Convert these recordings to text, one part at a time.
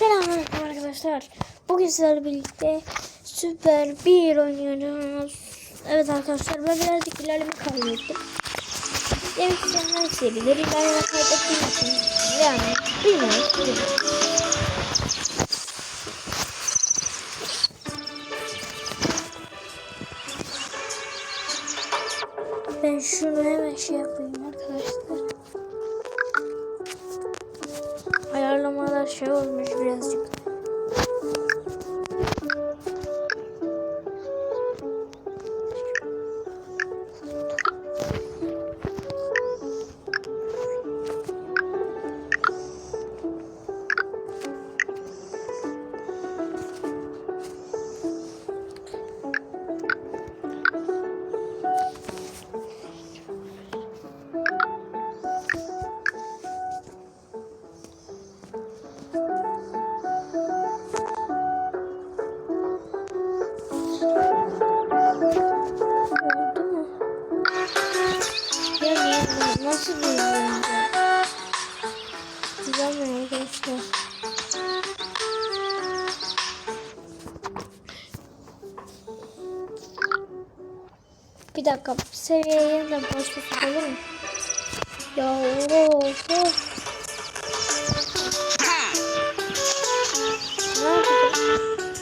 Selamünaleyküm arkadaşlar. Bugün sizlerle birlikte Süper 1 oynuyoruz. Evet arkadaşlar ben birazcık ilerleme kaydettim. Demek ki sen nasıl ilerleme kaydettiğim için yani bilmiyorum. bilmiyorum. Seviyeye yeniden başlasak olur mu? Ya of of.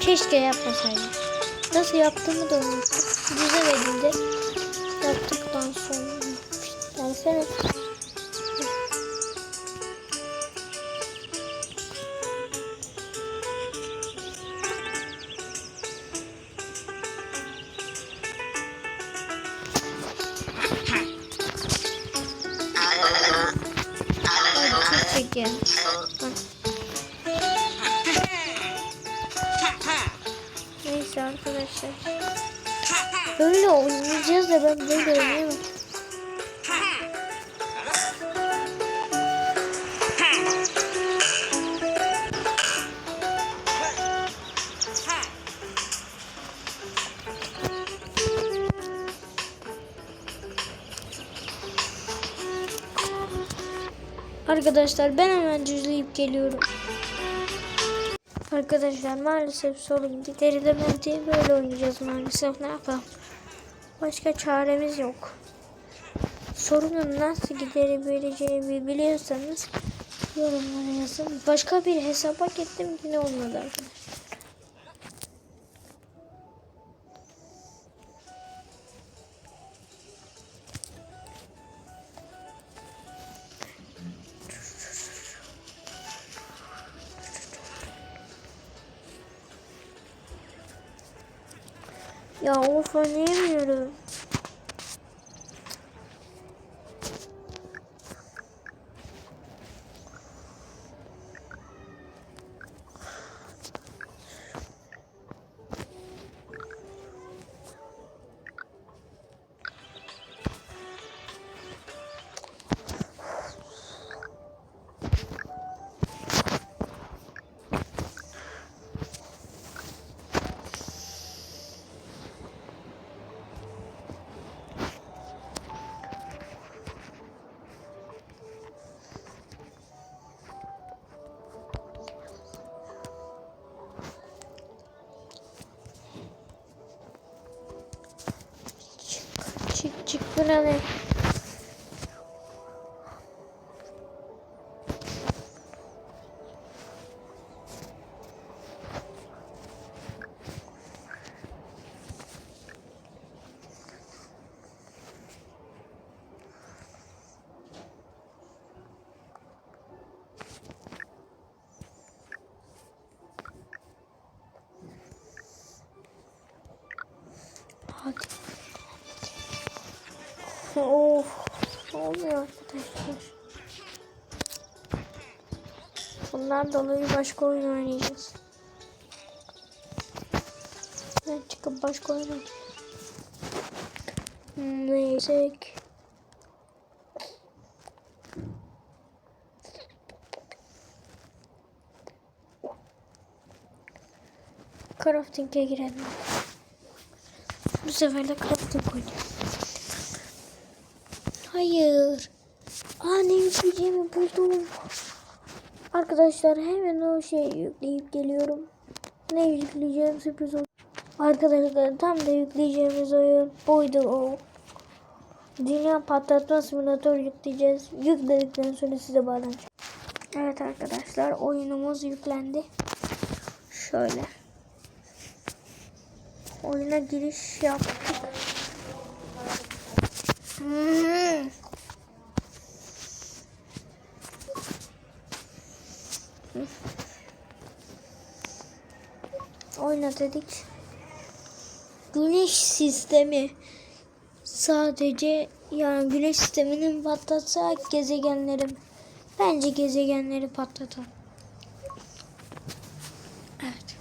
Keşke yapmasaydım. Nasıl yaptığımı da unuttum. Güzel edildi. Yaptıktan sonra. Dersene. Arkadaşlar ben hemen düzleyip geliyorum. Arkadaşlar maalesef sorun giderilemedi. Böyle oynayacağız maalesef. Ne yapalım? Başka çaremiz yok. Sorunun nasıl giderebileceğimi biliyorsanız yorumlara yazın. Başka bir hesaba gittim yine olmadı arkadaşlar. Ya of oynayamıyorum. 직분하는 Of. Olmuyor arkadaşlar. Bundan dolayı başka oyun oynayacağız. Ben çıkıp başka oyun oynayacağım. Neyse ki. Crafting'e girelim. Bu sefer de crafting oynayalım. Hayır. Ne yükleyeceğimi buldum. Arkadaşlar hemen o şeyi yükleyip geliyorum. Ne yükleyeceğim sürpriz olsun. Arkadaşlar tam da yükleyeceğimiz oyun buydu o. Dünya patlatma simülatör yükleyeceğiz. Yükledikten sonra size bağlanacağım. Evet arkadaşlar oyunumuz yüklendi. Şöyle. Oyuna giriş yaptık. Oyna dedik. Güneş sistemi sadece yani güneş sisteminin patlatsa gezegenlerim bence gezegenleri patlatalım. Evet.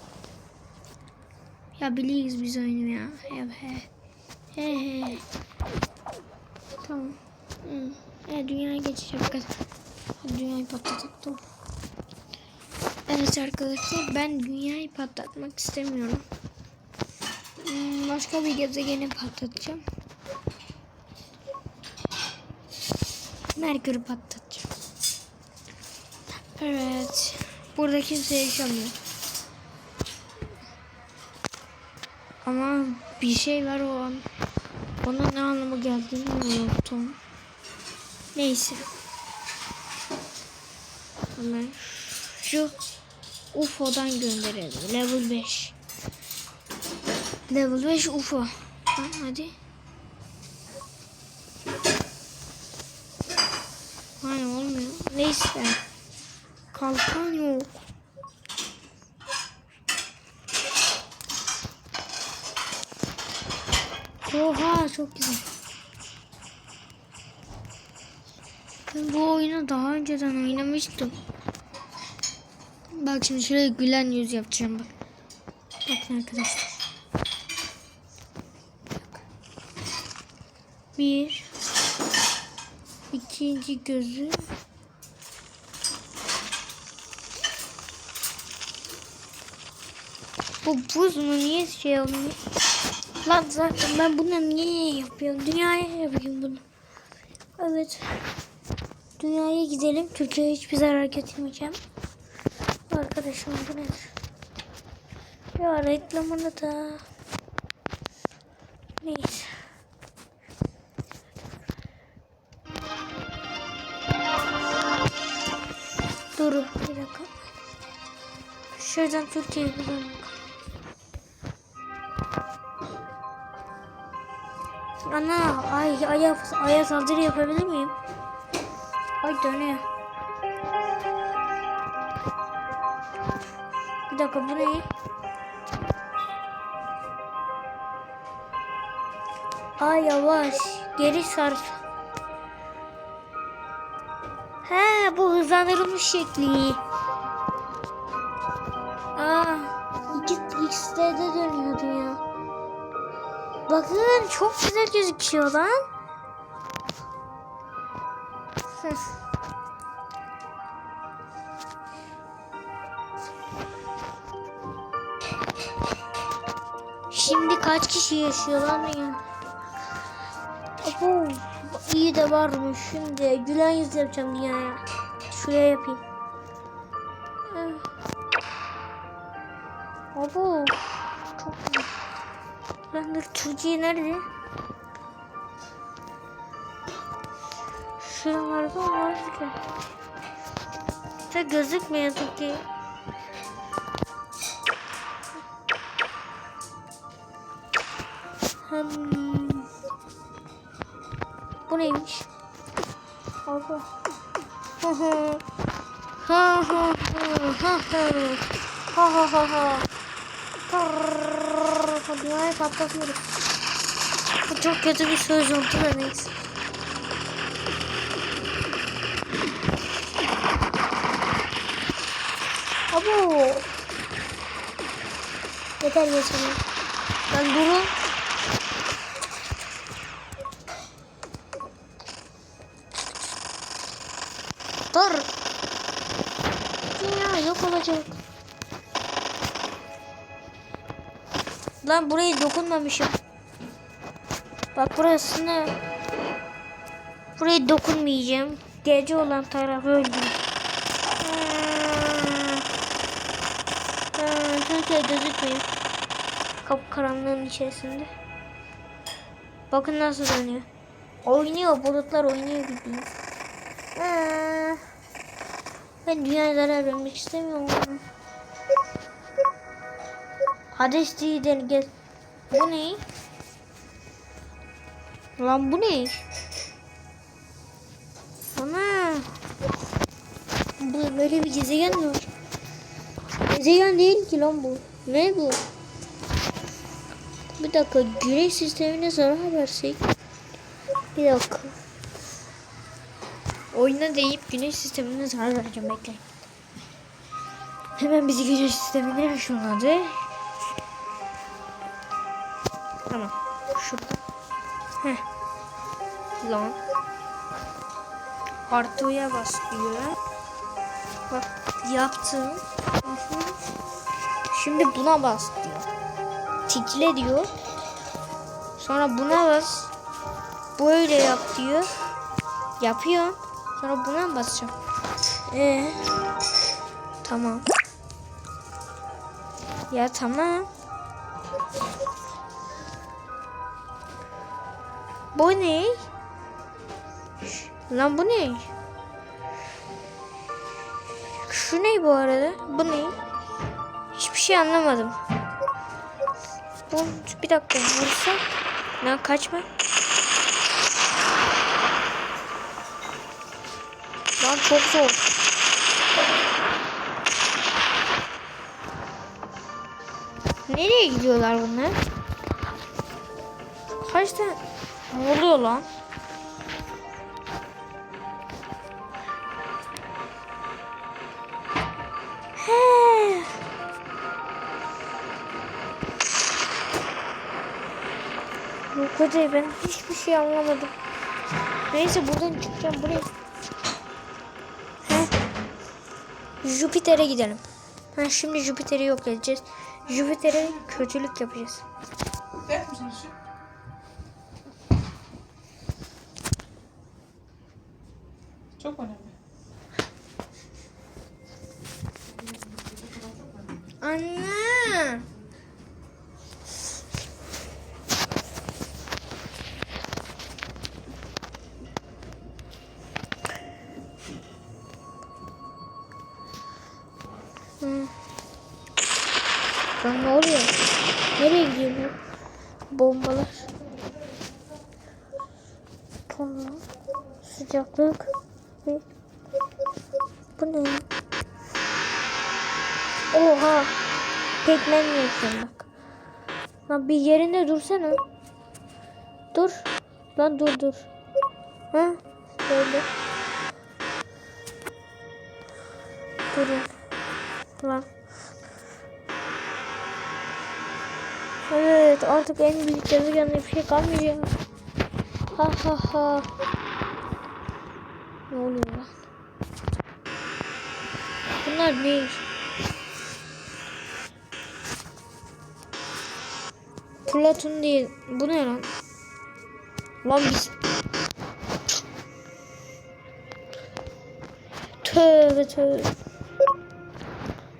Ya biliyoruz biz oyunu ya. He. He he. Tamam. Hı. E, dünyaya geçeceğim. Hadi. Dünyayı patlatalım. Tamam. Evet arkadaşlar ben dünyayı patlatmak istemiyorum. Hmm, Başka bir gezegeni patlatacağım. Merkür'ü patlatacağım. Evet. Burada kimse yaşamıyor. Ama bir şey var o an. Onun ne anlama geldiğini unuttum. Neyse. Hemen şu UFO'dan gönderelim. Level 5. Level 5 UFO. Ha, hadi. Hani olmuyor. Neyse. Kalkan yok. Oha çok güzel. Ben bu oyunu daha önceden oynamıştım. Bak şimdi şuraya gülen yüz yapacağım bak. Bakın arkadaşlar. Bir. ikinci gözü. Bu buz mu niye şey olmuyor? Lan zaten ben bunu niye yapıyorum? Dünyaya yapayım bunu. Evet. Dünyaya gidelim. Türkiye'ye hiçbir zarar getirmeyeceğim. Arkadaşım bu nedir? Ya reklamını da. Neyse. Dur bir dakika. Şuradan Türkiye'ye bulalım. Ana ay aya aya saldırı yapabilir miyim? Ay dönüyor. Bir dakika bu ne? Ay yavaş. Geri sarf. He bu hızlandırılmış şekli. Aa, iki X'de dönüyordu ya. Bakın çok güzel gözüküyor lan. Şimdi kaç kişi yaşıyor lan ya? Abo, iyi de varmış. Şimdi gülen yüz yapacağım dünyaya. Şuraya yapayım. De Türkiye nerede? Şuralarda var ki. Ta gözükmüyor Türkiye. Hmm. Bu neymiş? Abi. Ha ha. Ha ha ha ha ha ha ha ha. Dünyayı patlatıyoruz. Bu çok kötü bir söz oldu da neyse. Abo. Yeter geçelim. Ben durun. Ben burayı dokunmamışım. Bak burasını burayı dokunmayacağım. Gece olan tarafı öldüm. Türkiye gözükmüyor. Kapı karanlığın içerisinde. Bakın nasıl dönüyor. Oynuyor bulutlar oynuyor bildiğin. Ee, ben dünyaya zarar vermek istemiyorum. Hades gidelim gel. Bu ne? Lan bu ne? Ana. Bu böyle bir gezegen mi var? Gezegen değil ki lan bu. Ne bu? Bir dakika güneş sistemine zarar versek. Bir dakika. Oyuna deyip güneş sistemine zarar vereceğim bekleyin. Hemen bizi güneş sistemine ışınladı. Şurada. Heh. Lan. Artıya bas diyor. Bak yaptım. Şimdi buna bas diyor. Tikle diyor. Sonra buna bas. Böyle yap diyor. Yapıyor. Sonra buna basacağım. Ee, tamam. Ya tamam. Bu ne? Lan bu ne? Şu ne bu arada? Bu ne? Hiçbir şey anlamadım. Bu bir dakika vursa. Lan kaçma. Lan çok zor. Nereye gidiyorlar bunlar? Kaç tane? Ne oluyor lan? He. Yok hadi ben hiçbir şey anlamadım. Neyse buradan çıkacağım buraya. He. Jüpiter'e gidelim. Ha şimdi Jüpiter'i yok edeceğiz. Jüpiter'e kötülük yapacağız. Hı. Ne oluyor? Nereye gidiyor bu? Bombalar. Tamam. Sıcaklık. Bu ne? Oha. Tekmen yapıyorum bak. Lan bir yerinde dursana. Dur. Lan dur dur. Ha? Böyle. Artık en büyük gezegende bir şey kalmayacak. Ha ha ha. Ne oluyor lan? Bunlar ne? Platon değil. Bu ne lan? Lan biz... Tövbe tövbe.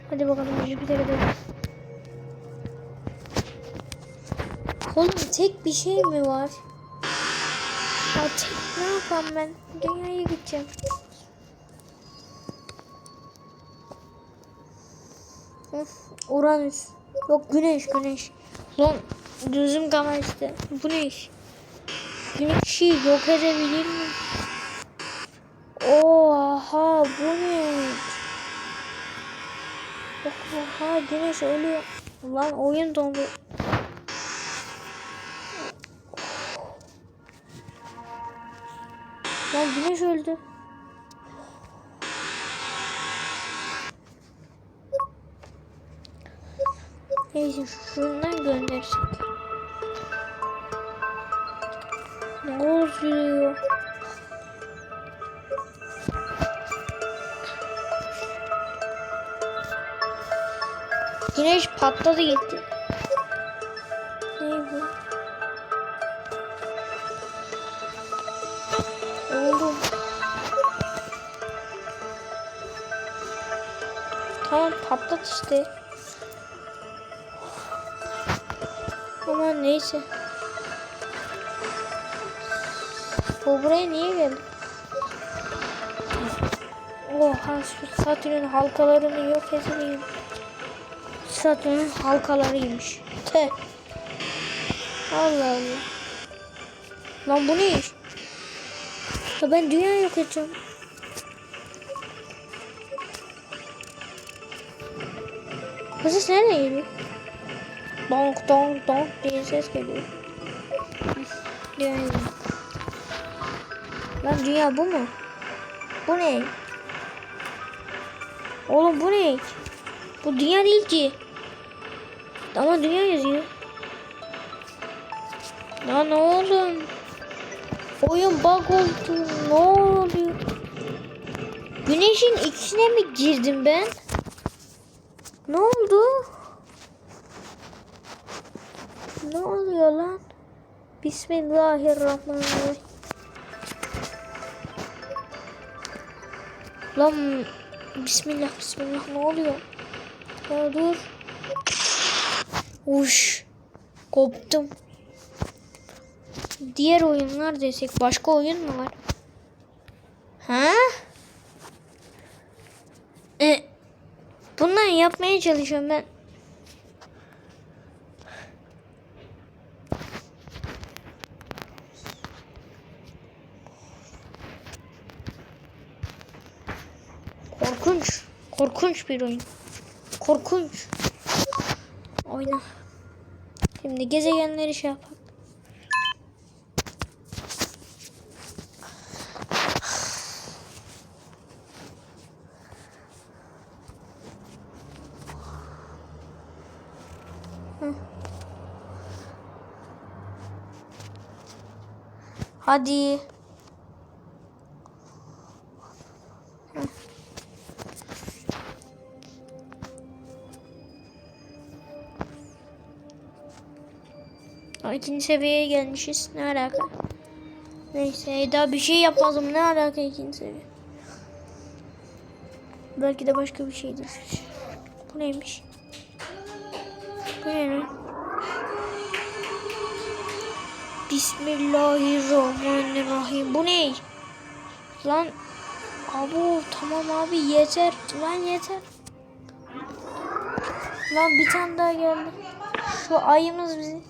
Hadi bakalım Jüpiter'e gidelim. Oğlum tek bir şey mi var? Ya ne yapayım ben? Dünyaya gideceğim. Of, Uranüs. Yok güneş güneş. Lan gözüm kamaştı. Bu ne iş? Güneşi yok edebilir mi? Oha bu ne? Oha güneş ölüyor. Lan oyun dondu. Lan güneş öldü. Neyse şundan göndersek. Ne oluyor? Güneş patladı gitti. Patlat işte. Ama neyse. Bu buraya niye geldi? Oha şu Satürn halkalarını yok edeyim. Satürn halkalarıymış. Te. Allah Allah. Lan bu ne iş? Ya ben dünya yok edeceğim. Bu ses nereden geliyor? Donk donk donk diye ses geliyor. Dünya yok. Lan dünya bu mu? Bu ne? Oğlum bu ne? Bu dünya değil ki. Ama dünya yazıyor. Lan oğlum. Oyun bug oldu. Ne oluyor? Güneşin içine mi girdim ben? Ne oldu? Ne oluyor lan? Bismillahirrahmanirrahim. Lan bismillah bismillah ne oluyor? Ya dur. Uş. Koptum. Diğer oyunlar desek başka oyun mu var? Ha? E, bundan yapmaya çalışıyorum ben. Korkunç. Korkunç bir oyun. Korkunç. Oyna. Şimdi gezegenleri şey yapalım. Hadi. Aa, İkinci seviyeye gelmişiz. Ne alaka? Neyse daha bir şey yapmadım. Ne alaka ikinci seviye? Belki de başka bir şeydir. Bu neymiş? Bismillahirrahmanirrahim. Bu ne? Lan Abu tamam abi yeter. Lan yeter. Lan bir tane daha geldi. Şu ayımız bizim.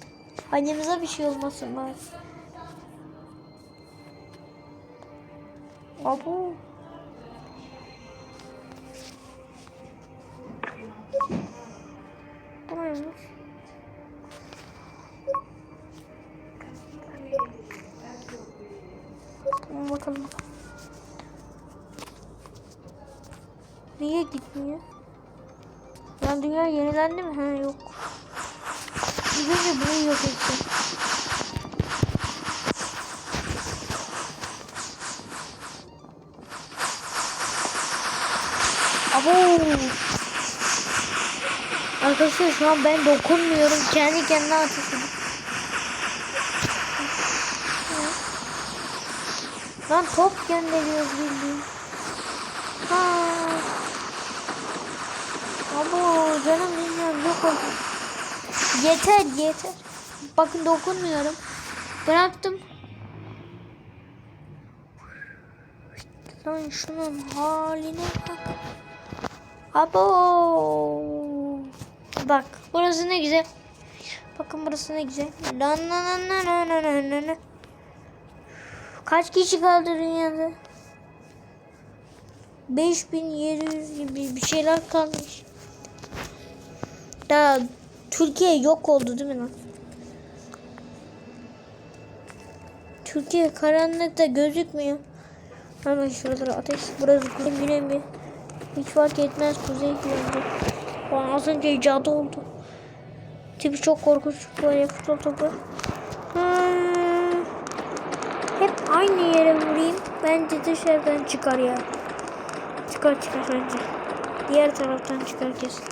Ayımıza bir şey olmasın bari. Abu. Bu neymiş? Tamam. Niye gitmiyor? Ya dünya yenilendi mi? Ha yok. İlk önce burayı yok edeceğim. Abo. Arkadaşlar şu an ben dokunmuyorum. Kendi kendine ateş Lan hop gönderiyoruz bildiğin. Ha. Abo canım bilmiyorum yok oldu. Yeter yeter. Bakın dokunmuyorum. Bıraktım. Lan şunun haline bak. Abo. Bak burası ne güzel. Bakın burası ne güzel. Lan lan lan lan lan lan lan. Kaç kişi kaldı dünyada? 5700 gibi bir şeyler kalmış. Daha Türkiye yok oldu değil mi lan? Türkiye karanlıkta gözükmüyor. Hemen şuralara ateş. Burası kuzey güney mi? Hiç fark etmez kuzey güney. Bana az önce icadı oldu. Tipi çok korkunç böyle futbol topu. Hmm. Hep aynı yere vurayım. Bence dışarıdan çıkar ya. Çıkar çıkar bence. Diğer taraftan çıkar kesin.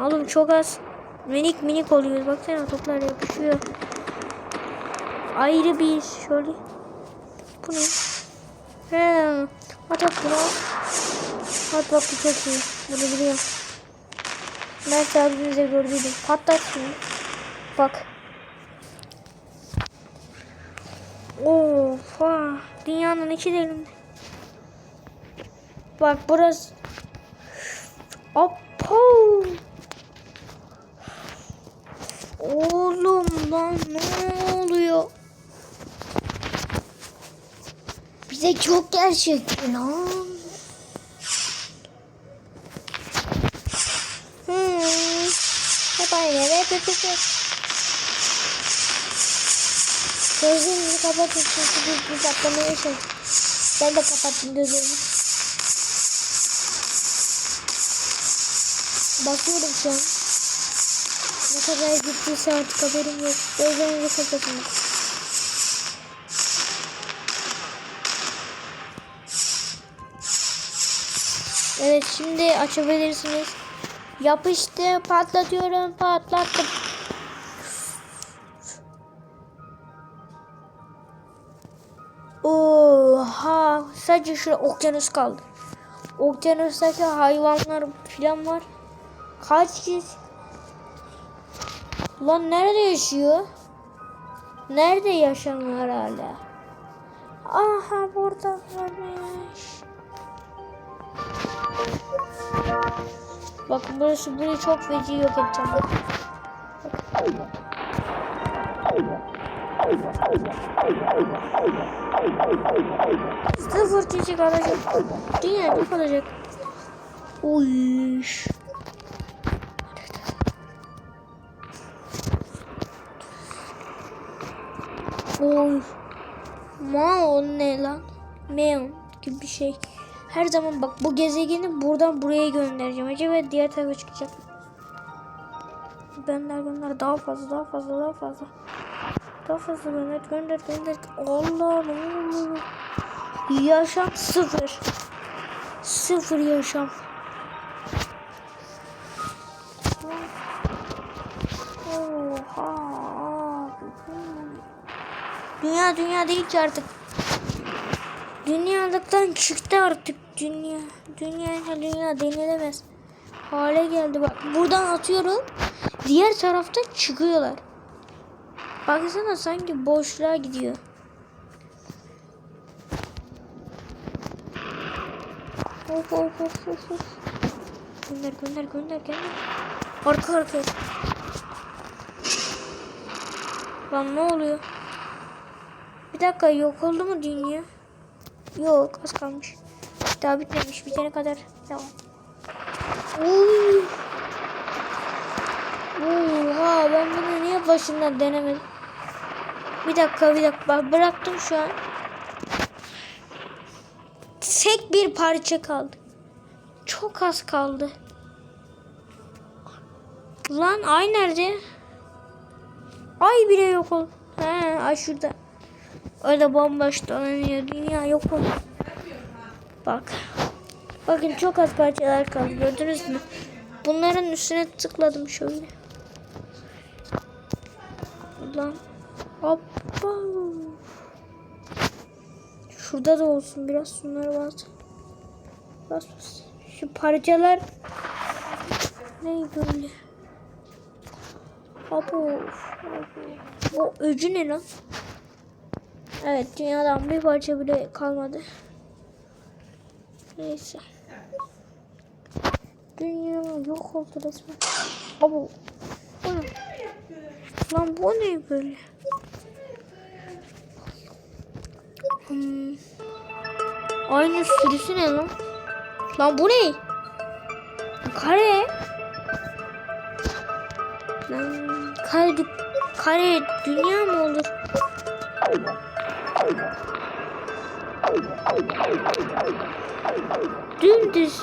Oğlum çok az. Minik minik oluyor. Baksana toplar yapışıyor. Ayrı bir şöyle. Bu ne? He. At at bunu. At bak bu çok iyi. Bunu biliyorum. Ben abimize gördüydüm. Patlat şunu. bak. Of ha. Dünyanın iki derinde. Bak burası. Apo. Oğlum lan ne oluyor? Bize çok gerçekçi lan. Hmm. Hep aynı hep hep hep. Gözlerinizi kapatın çünkü bir, bir patlama yaşadım. Ben de kapattım gözlerimi. Bakıyorum şu an. Ne kadar gittiyse artık haberim yok. Gözlerinizi kapatın. Evet şimdi açabilirsiniz. Yapıştı patlatıyorum patlattım. Sadece şurada okyanus kaldı. Okyanustaki hayvanlar filan var. Kaç kişi? Lan nerede yaşıyor? Nerede yaşamıyor hala? Aha burada varmış. Bakın burası burayı çok feci yok edeceğim. Bak. Sıfır kişi kalacak. Dünya yok olacak. Uy. Oy. Mao ne lan? Meon gibi bir şey. Her zaman bak bu gezegeni buradan buraya göndereceğim. Acaba diğer tarafa çıkacak. Gönder gönder daha fazla daha fazla daha fazla. Daha fazla gönder gönder gönder. Allah oluyor? Yaşam sıfır. Sıfır yaşam. Oha. Dünya dünya değil ki artık. Dünyalıktan çıktı artık dünya. Dünya dünya denilemez. Hale geldi bak. Buradan atıyorum. Diğer tarafta çıkıyorlar. Baksana sanki boşluğa gidiyor. Of of of of of. Gönder gönder gönder gönder. Arka arka. Lan ne oluyor? Bir dakika yok oldu mu dünya? Yok az kalmış. Daha bitmemiş. Bitene kadar devam. Uy. Oha ben bunu niye başından denemedim? Bir dakika bir dakika bıraktım şu an. Tek bir parça kaldı. Çok az kaldı. Lan ay nerede? Ay bile yok ol. He ay şurada. Öyle bomboş dolanıyor. Dünya yok oldu. Bak. Bakın çok az parçalar kaldı. Gördünüz mü? Bunların üstüne tıkladım şöyle. Lan. Hoppa. Şurada da olsun biraz şunları bas. Bas bas. Şu parçalar ne böyle? Abo. O öcü ne lan? Evet dünyadan bir parça bile kalmadı. Neyse. Dünya yok oldu resmen. Abo. Bu? Lan bu ne böyle? Hmm. Aynı sürüsü ne lan? Lan bu ne? Kare. Lan kare, kare dünya mı olur? Dümdüz.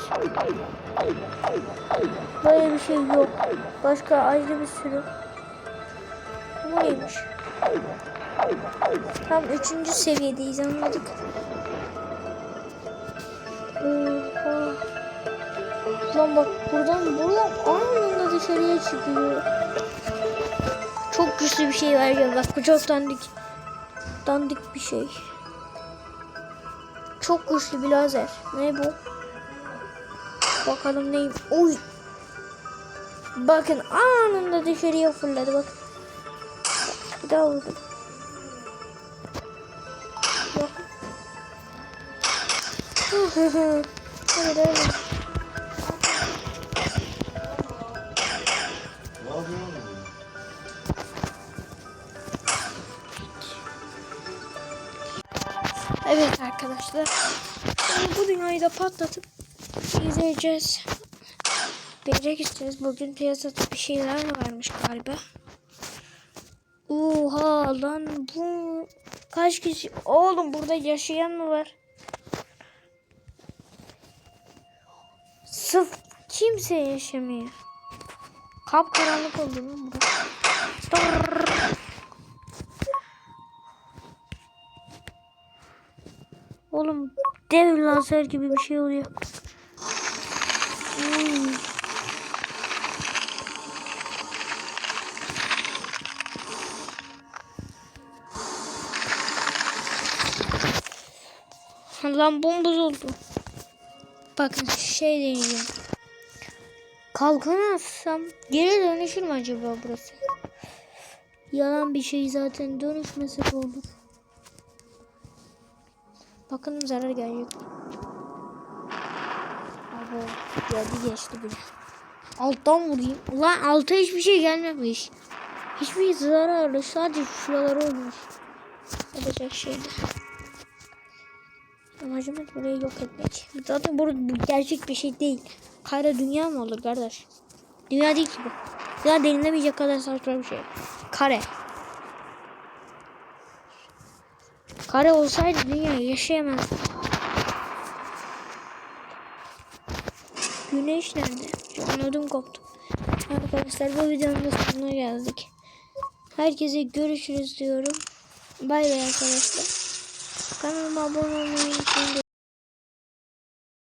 Böyle bir şey yok. Başka ayrı bir sürü. Bu neymiş? Tam üçüncü seviyedeyiz anladık. Oha. Lan bak buradan buradan anında dışarıya çıkıyor. Çok güçlü bir şey vereceğim. Bak bu çok dandik. Dandik bir şey. Çok güçlü bir lazer. Ne bu? Bakalım neyim? Oy. Bakın anında dışarıya fırladı bak. Bir daha vurdum. Evet arkadaşlar. Bu dünyayı da patlatıp izleyeceğiz. Bileceksiniz bugün piyasada bir şeyler varmış galiba. Oha lan bu kaç kişi? Oğlum burada yaşayan mı var? Sıf kimse yaşamıyor. Kapkaranlık oldu mu burası? Tırrrr. Oğlum dev lazer gibi bir şey oluyor. Hmm. Lan bombuz oldu. Bakın şey deneyeceğim. Kalkanı atsam geri dönüşür mü acaba burası? Yalan bir şey zaten dönüşmese de olur. Bakın zarar gelecek. Abo geldi geçti bile. Alttan vurayım. Ulan alta hiçbir şey gelmemiş. Hiçbir zararlı sadece şuraları olmuş. Yapacak şeydi. Amacımız burayı yok etmek. Zaten bu, bu gerçek bir şey değil. Kara dünya mı olur kardeş? Dünya değil ki bu. Dünya denilemeyecek kadar saçma bir şey. Kare. Kare olsaydı dünya yaşayamaz. Güneş nerede? Ödüm koptu. Arkadaşlar bu videonun da sonuna geldik. Herkese görüşürüz diyorum. Bay bay arkadaşlar. Kanalıma abone olmayı.